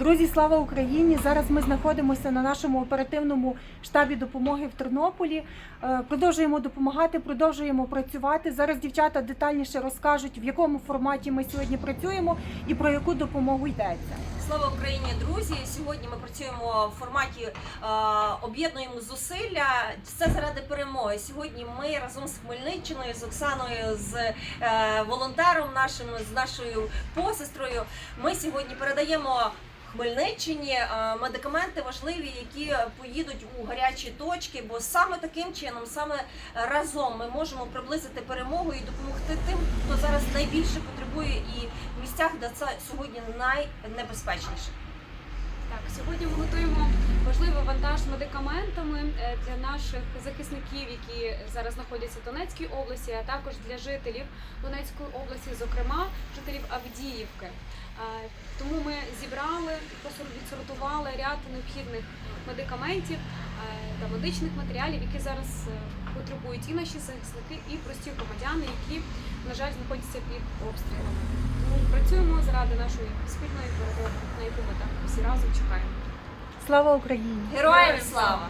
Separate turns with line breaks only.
Друзі, слава Україні! Зараз ми знаходимося на нашому оперативному штабі допомоги в Тернополі. Е, Продовжуємо допомагати, продовжуємо працювати. Зараз дівчата детальніше розкажуть, в якому форматі ми сьогодні працюємо і про яку допомогу йдеться.
Слава Україні, друзі! Сьогодні ми працюємо в форматі е, об'єднуємо зусилля. Все заради перемоги. Сьогодні ми разом з Хмельниччиною, з Оксаною, з е, волонтером нашим, з нашою посестрою. Ми сьогодні передаємо. Хмельниччині е, медикаменти важливі, які поїдуть у гарячі точки, бо саме таким чином, саме разом ми можемо приблизити перемогу і допомогти тим, хто зараз найбільше потребує і в місцях, де це сьогодні найнебезпечніше.
Так, сьогодні ми готуємо важливий вантаж медикаментами е, для наших захисників, які зараз знаходяться в Донецькій області, а також для жителів Донецької області, зокрема жителів Авдіївки. Тому ми зібрали, відсортували ряд необхідних медикаментів та медичних матеріалів, які зараз е, потребують і наші захисники, і прості громадяни, які, на жаль, знаходяться під обстрілами. Тому працюємо заради нашої спільної перемоги, на яку ми так всі разом чекаємо.
Слава Україні!
Героям слава!